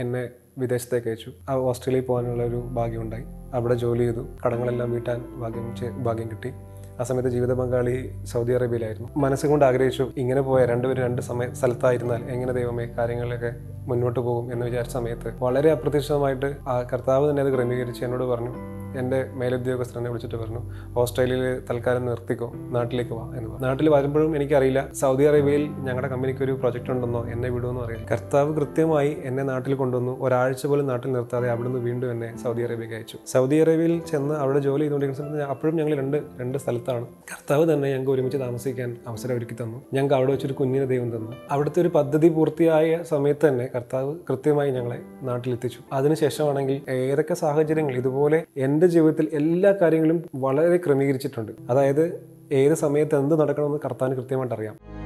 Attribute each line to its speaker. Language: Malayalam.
Speaker 1: എന്നെ വിദേശത്തേക്ക് അയച്ചു. ഓസ്ട്രേലിയയിൽ പോകാനുള്ള ഒരു ഭാഗ്യമുണ്ടായി അവിടെ ജോലി ചെയ്തു. കടങ്ങളെല്ലാം വീട്ടാൻ ഭാഗ്യം ഭാഗ്യം കിട്ടി. ആ സമയത്ത് ജീവിത പങ്കാളി സൗദി അറേബ്യയിലായിരുന്നു. മനസ്സുകൊണ്ട് ആഗ്രഹിച്ചു ഇങ്ങനെ പോയ രണ്ടുപേരും രണ്ട് സമയ സ്ഥലത്തായിരുന്നാൽ എങ്ങനെ ദൈവമേ കാര്യങ്ങളിലൊക്കെ മുന്നോട്ട് പോകും? എന്ന് വിചാരിച്ച സമയത്ത് വളരെ അപ്രതീക്ഷിതമായിട്ട് ആ കർത്താവ് തന്നെ അത് ക്രമീകരിച്ച് എന്നോട് പറഞ്ഞു. എന്റെ മേലുദ്യോഗസ്ഥനെ വിളിച്ചിട്ട് പറഞ്ഞു ഓസ്ട്രേലിയയിൽ തൽക്കാലം നിർത്തിക്കോ നാട്ടിലേക്ക് വാ എന്ന് പറഞ്ഞു. നാട്ടിൽ വരുമ്പോഴും എനിക്കറിയില്ല സൗദി അറേബ്യയിൽ ഞങ്ങളുടെ കമ്പനിക്ക് ഒരു പ്രൊജക്റ്റ് ഉണ്ടെന്നോ എന്നെ വിടുമെന്നോ അറിയില്ല. കർത്താവ് കൃത്യമായി എന്നെ നാട്ടിൽ കൊണ്ടുവന്നു ഒരാഴ്ച പോലും നാട്ടിൽ നിർത്താതെ അവിടുന്ന് വീണ്ടും എന്നെ സൗദി അറേബ്യയ്ക്ക് അയച്ചു. സൗദി അറേബ്യയിൽ ചെന്ന് അവിടെ ജോലി ചെയ്തുകൊണ്ടിരിക്കുന്ന സമയത്ത് അപ്പോഴും ഞങ്ങൾ രണ്ട് രണ്ട് സ്ഥലത്താണ്. കർത്താവ് തന്നെ ഞങ്ങൾക്ക് ഒരുമിച്ച് താമസിക്കാൻ അവസരം ഒരുക്കി തന്നു. ഞങ്ങൾക്ക് അവിടെ വെച്ചൊരു കുഞ്ഞിനെ ദൈവം തന്നു. അവിടുത്തെ ഒരു പദ്ധതി പൂർത്തിയായ സമയത്ത് തന്നെ കർത്താവ് കൃത്യമായി ഞങ്ങളെ നാട്ടിലെത്തിച്ചു. അതിനുശേഷമാണെങ്കിൽ ഏതൊക്കെ സാഹചര്യങ്ങൾ ഇതുപോലെ എന്റെ ജീവിതത്തിൽ എല്ലാ കാര്യങ്ങളും വളരെ ക്രമീകരിച്ചിട്ടുണ്ട്. അതായത് ഏത് സമയത്ത് എന്ത് നടക്കണമെന്ന് കർത്താവിന് കൃത്യമായിട്ട് അറിയാം